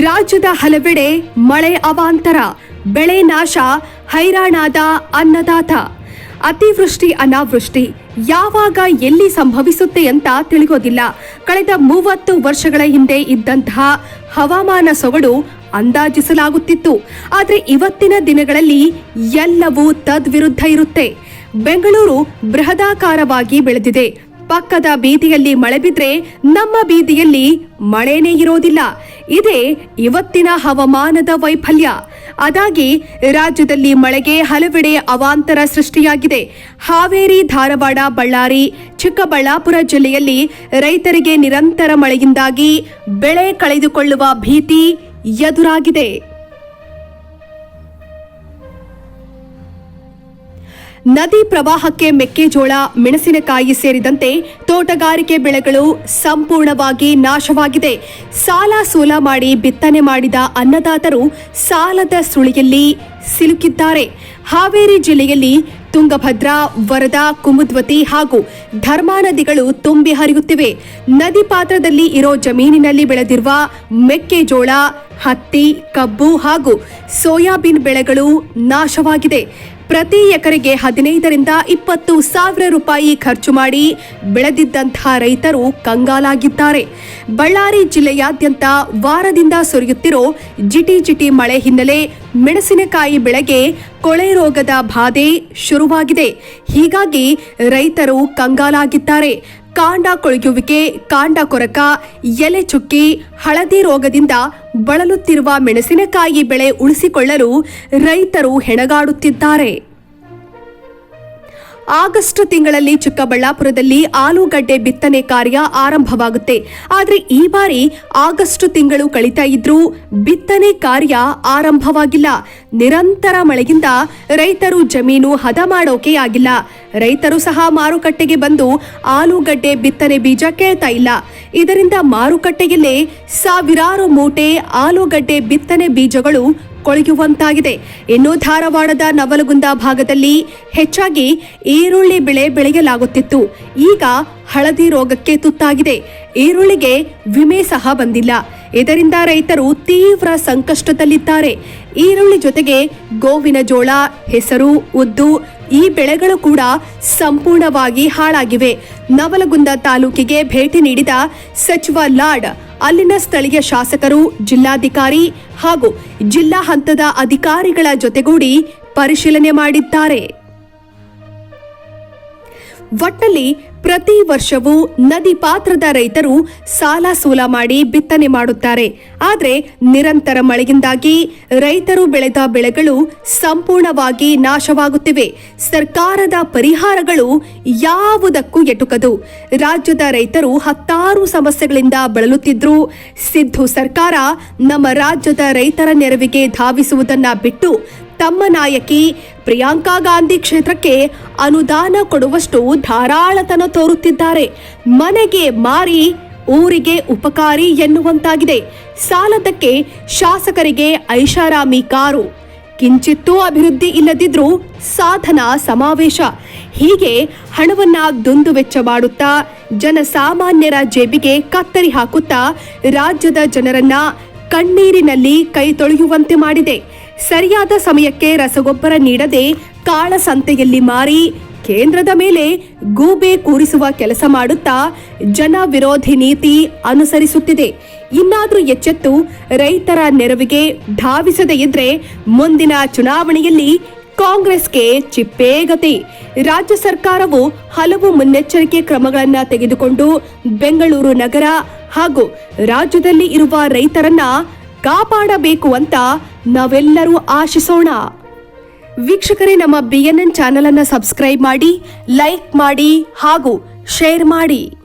ರಾಜ್ಯದ ಹಲವೆಡೆ ಮಳೆ ಅವಾಂತರ, ಬೆಳೆ ನಾಶ, ಹೈರಾಣಾದ ಅನ್ನದಾತ. ಅತಿವೃಷ್ಟಿ, ಅನಾವೃಷ್ಟಿ, ಯಾವಾಗ ಎಲ್ಲಿ ಸಂಭವಿಸುತ್ತೆ ಅಂತ ತಿಳಿಯೋದಿಲ್ಲ. ಕಳೆದ ಮೂವತ್ತು ವರ್ಷಗಳ ಹಿಂದೆ ಇದ್ದಂತಹ ಹವಾಮಾನ ಸೊಗಡು ಅಂದಾಜಿಸಲಾಗುತ್ತಿತ್ತು. ಆದರೆ ಇವತ್ತಿನ ದಿನಗಳಲ್ಲಿ ಎಲ್ಲವೂ ತದ್ವಿರುದ್ಧ ಇರುತ್ತೆ. ಬೆಂಗಳೂರು ಬೃಹದಾಕಾರವಾಗಿ ಬೆಳೆದಿದೆ. ಪಕ್ಕದ ಬೀದಿಯಲ್ಲಿ ಮಳೆ ಬಿದ್ರೆ ನಮ್ಮ ಬೀದಿಯಲ್ಲಿ ಮಳೆನೇ ಇರೋದಿಲ್ಲ. ಇದೇ ಇವತ್ತಿನ ಹವಾಮಾನದ ವೈಫಲ್ಯ. ಅದಾಗಿ ರಾಜ್ಯದಲ್ಲಿ ಮಳೆಗೆ ಹಲವೆಡೆ ಅವಾಂತರ ಸೃಷ್ಟಿಯಾಗಿದೆ. ಹಾವೇರಿ, ಧಾರವಾಡ, ಬಳ್ಳಾರಿ, ಚಿಕ್ಕಬಳ್ಳಾಪುರ ಜಿಲ್ಲೆಯಲ್ಲಿ ರೈತರಿಗೆ ನಿರಂತರ ಮಳೆಯಿಂದಾಗಿ ಬೆಳೆ ಕಳೆದುಕೊಳ್ಳುವ ಭೀತಿ ಎದುರಾಗಿದೆ. ನದಿ ಪ್ರವಾಹಕ್ಕೆ ಮೆಕ್ಕೆಜೋಳ, ಮೆಣಸಿನಕಾಯಿ ಸೇರಿದಂತೆ ತೋಟಗಾರಿಕೆ ಬೆಳೆಗಳು ಸಂಪೂರ್ಣವಾಗಿ ನಾಶವಾಗಿದೆ. ಸಾಲ ಸೂಲ ಮಾಡಿ ಬಿತ್ತನೆ ಮಾಡಿದ ಅನ್ನದಾತರು ಸಾಲದ ಸುಳಿಯಲ್ಲಿ ಸಿಲುಕಿದ್ದಾರೆ. ಹಾವೇರಿ ಜಿಲ್ಲೆಯಲ್ಲಿ ತುಂಗಭದ್ರಾ, ವರದಾ, ಕುಮುದ್ವತಿ ಹಾಗೂ ಧರ್ಮಾ ನದಿಗಳು ತುಂಬಿ ಹರಿಯುತ್ತಿವೆ. ನದಿ ಪಾತ್ರದಲ್ಲಿ ಇರೋ ಜಮೀನಿನಲ್ಲಿ ಬೆಳೆದಿರುವ ಮೆಕ್ಕೆಜೋಳ, ಹತ್ತಿ, ಕಬ್ಬು ಹಾಗೂ ಸೋಯಾಬೀನ್ ಬೆಳೆಗಳು ನಾಶವಾಗಿದೆ. ಪ್ರತಿ ಎಕರೆಗೆ ಹದಿನೈದರಿಂದ ಇಪ್ಪತ್ತು ಸಾವಿರ ರೂಪಾಯಿ ಖರ್ಚು ಮಾಡಿ ಬೆಳೆದಿದ್ದಂತಹ ರೈತರು ಕಂಗಾಲಾಗಿದ್ದಾರೆ. ಬಳ್ಳಾರಿ ಜಿಲ್ಲೆಯಾದ್ಯಂತ ವಾರದಿಂದ ಸುರಿಯುತ್ತಿರೋ ಜಿಟಿ ಜಿಟಿ ಮಳೆ ಹಿನ್ನೆಲೆ ಮೆಣಸಿನಕಾಯಿ ಬೆಳೆಗೆ ಕೊಳೆ ರೋಗದ ಬಾಧೆ ಶುರುವಾಗಿದೆ. ಹೀಗಾಗಿ ರೈತರು ಕಂಗಾಲಾಗಿದ್ದಾರೆ. ಕಾಂಡ ಕೊಳೆಯುವಿಕೆ, ಕಾಂಡ ಕೊರಕ, ಎಲೆ ಚುಕ್ಕಿ, ಹಳದಿ ರೋಗದಿಂದ ಬಳಲುತ್ತಿರುವ ಮೆಣಸಿನಕಾಯಿ ಬೆಳೆ ಉಳಿಸಿಕೊಳ್ಳಲು ರೈತರು ಹೆಣಗಾಡುತ್ತಿದ್ದಾರೆ. ಆಗಸ್ಟ್ ತಿಂಗಳಲ್ಲಿ ಚಿಕ್ಕಬಳ್ಳಾಪುರದಲ್ಲಿ ಆಲೂಗಡ್ಡೆ ಬಿತ್ತನೆ ಕಾರ್ಯ ಆರಂಭವಾಗುತ್ತೆ. ಆದರೆ ಈ ಬಾರಿ ಆಗಸ್ಟ್ ತಿಂಗಳು ಕಳೀತಾ ಇದ್ರೂ ಬಿತ್ತನೆ ಕಾರ್ಯ ಆರಂಭವಾಗಿಲ್ಲ. ನಿರಂತರ ಮಳೆಯಿಂದ ರೈತರು ಜಮೀನು ಹದ ಮಾಡೋಕೆ ಆಗಿಲ್ಲ. ರೈತರು ಸಹ ಮಾರುಕಟ್ಟೆಗೆ ಬಂದು ಆಲೂಗಡ್ಡೆ ಬಿತ್ತನೆ ಬೀಜ ಕೇಳ್ತಾ ಇಲ್ಲ. ಇದರಿಂದ ಮಾರುಕಟ್ಟೆಯಲ್ಲೇ ಸಾವಿರಾರು ಮೂಟೆ ಆಲೂಗಡ್ಡೆ ಬಿತ್ತನೆ ಬೀಜಗಳು ಕೊಳೆಯುವಂತಾಗಿದೆ. ಇನ್ನು ಧಾರವಾಡದ ನವಲಗುಂದ ಭಾಗದಲ್ಲಿ ಹೆಚ್ಚಾಗಿ ಈರುಳ್ಳಿ ಬೆಳೆ ಬೆಳೆಯಲಾಗುತ್ತಿತ್ತು. ಈಗ ಹಳದಿ ರೋಗಕ್ಕೆ ತುತ್ತಾಗಿದೆ. ಈರುಳ್ಳಿಗೆ ವಿಮೆ ಸಹ ಬಂದಿಲ್ಲ. ಇದರಿಂದ ರೈತರು ತೀವ್ರ ಸಂಕಷ್ಟದಲ್ಲಿದ್ದಾರೆ. ಈರುಳ್ಳಿ ಜೊತೆಗೆ ಗೋವಿನ ಜೋಳ, ಹೆಸರು, ಉದ್ದು ಈ ಬೆಳೆಗಳು ಕೂಡ ಸಂಪೂರ್ಣವಾಗಿ ಹಾಳಾಗಿವೆ. ನವಲಗುಂದ ತಾಲೂಕಿಗೆ ಭೇಟಿ ನೀಡಿದ ಸಚಿವ ಲಾಡ್ ಅಲ್ಲಿನ ಸ್ಥಳೀಯ ಶಾಸಕರು ಜಿಲ್ಲಾಧಿಕಾರಿ ಹಾಗೂ ಜಿಲ್ಲಾ ಹಂತದ ಅಧಿಕಾರಿಗಳ ಜೊತೆಗೂಡಿ ಪರಿಶೀಲನೆ ಮಾಡಿದ್ದಾರೆ. ಒಟ್ಟಲ್ಲಿ ಪ್ರತಿ ವರ್ಷವೂ ನದಿ ಪಾತ್ರದ ರೈತರು ಸಾಲ ಸೂಲ ಮಾಡಿ ಬಿತ್ತನೆ ಮಾಡುತ್ತಾರೆ. ಆದರೆ ನಿರಂತರ ಮಳೆಯಿಂದಾಗಿ ರೈತರು ಬೆಳೆದ ಬೆಳೆಗಳು ಸಂಪೂರ್ಣವಾಗಿ ನಾಶವಾಗುತ್ತಿವೆ. ಸರ್ಕಾರದ ಪರಿಹಾರಗಳು ಯಾವುದಕ್ಕೂ ಎಟುಕದು. ರಾಜ್ಯದ ರೈತರು ಹತ್ತಾರು ಸಮಸ್ಯೆಗಳಿಂದ ಬಳಲುತ್ತಿದ್ರು ಸಿದ್ದು ಸರ್ಕಾರ ನಮ್ಮ ರಾಜ್ಯದ ರೈತರ ನೆರವಿಗೆ ಧಾವಿಸುವುದನ್ನ ಬಿಟ್ಟು ತಮ್ಮ ನಾಯಕಿ ಪ್ರಿಯಾಂಕಾ ಗಾಂಧಿ ಕ್ಷೇತ್ರಕ್ಕೆ ಅನುದಾನ ಕೊಡುವಷ್ಟು ಧಾರಾಳತನ ತೋರುತ್ತಿದ್ದಾರೆ. ಮನೆಗೆ ಮಾರಿ, ಊರಿಗೆ ಉಪಕಾರಿ ಎನ್ನುವಂತಾಗಿದೆ. ಸಾಲದಕ್ಕೆ ಶಾಸಕರಿಗೆ ಐಷಾರಾಮಿ ಕಾರು. ಕಿಂಚಿತ್ತೂ ಅಭಿವೃದ್ಧಿ ಇಲ್ಲದಿದ್ರೂ ಸಾಧನ ಸಮಾವೇಶ. ಹೀಗೆ ಹಣವನ್ನ ದುಂದು ವೆಚ್ಚ ಮಾಡುತ್ತಾ, ಜನಸಾಮಾನ್ಯರ ಜೇಬಿಗೆ ಕತ್ತರಿ ಹಾಕುತ್ತಾ, ರಾಜ್ಯದ ಜನರನ್ನ ಕಣ್ಣೀರಿನಲ್ಲಿ ಕೈ ತೊಳೆಯುವಂತೆ ಮಾಡಿದೆ. ಸರಿಯಾದ ಸಮಯಕ್ಕೆ ರಸಗೊಬ್ಬರ ನೀಡದೆ ಕಾಳಸಂತೆಯಲ್ಲಿ ಮಾರಿ ಕೇಂದ್ರದ ಮೇಲೆ ಗೂಬೆ ಕೂರಿಸುವ ಕೆಲಸ ಮಾಡುತ್ತಾ ಜನ ವಿರೋಧಿ ನೀತಿ ಅನುಸರಿಸುತ್ತಿದೆ. ಇನ್ನಾದರೂ ಎಚ್ಚೆತ್ತು ರೈತರ ನೆರವಿಗೆ ಧಾವಿಸದೇ ಇದ್ರೆ ಮುಂದಿನ ಚುನಾವಣೆಯಲ್ಲಿ ಕಾಂಗ್ರೆಸ್ಗೆ ಚಿಪ್ಪೇಗತಿ ರಾಜ್ಯ ಸರ್ಕಾರವು ಹಲವು ಮುನ್ನೆಚ್ಚರಿಕೆ ಕ್ರಮಗಳನ್ನು ತೆಗೆದುಕೊಂಡು ಬೆಂಗಳೂರು ನಗರ ಹಾಗೂ ರಾಜ್ಯದಲ್ಲಿ ಇರುವ ರೈತರನ್ನ ಕಾಪಾಡಬೇಕು ಅಂತ ನಾವೆಲ್ಲರೂ ಆಶಿಸೋಣ. ವೀಕ್ಷಕರೇ, ನಮ್ಮ ಬಿ ಎನ್ ಎನ್ ಚಾನಲನ್ನು ಸಬ್ಸ್ಕ್ರೈಬ್ ಮಾಡಿ, ಲೈಕ್ ಮಾಡಿ ಹಾಗೂ ಶೇರ್ ಮಾಡಿ.